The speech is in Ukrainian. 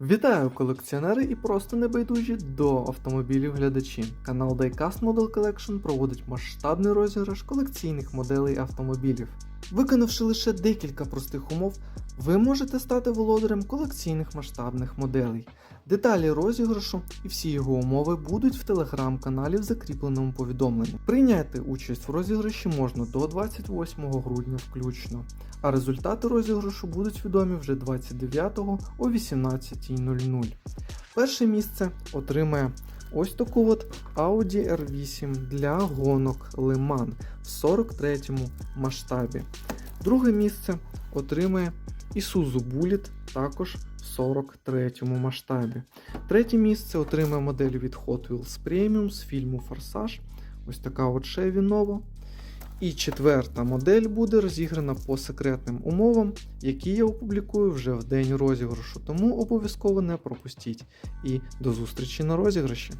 Вітаю колекціонери і просто небайдужі до автомобілів глядачі. Канал Diecast Model Collection проводить масштабний розіграш колекційних моделей автомобілів. Виконавши лише декілька простих умов, ви можете стати володарем колекційних масштабних моделей. Деталі розіграшу і всі його умови будуть в телеграм-каналі в закріпленому повідомленні. Прийняти участь в розіграші можна до 28 грудня включно, а результати розіграшу будуть відомі вже 29-го о 18.00. Перше місце отримає ось таку от Audi R8 для гонок Mans в 43 масштабі. Друге місце отримає Isuzu Bullet також в 43 масштабі. Третє місце отримає модель від Hot Wheels Premium з фільму Форсаж. Ось така от Chevy Nova. І четверта модель буде розіграна по секретним умовам, які я опублікую вже в день розіграшу, тому обов'язково не пропустіть. І до зустрічі на розіграші!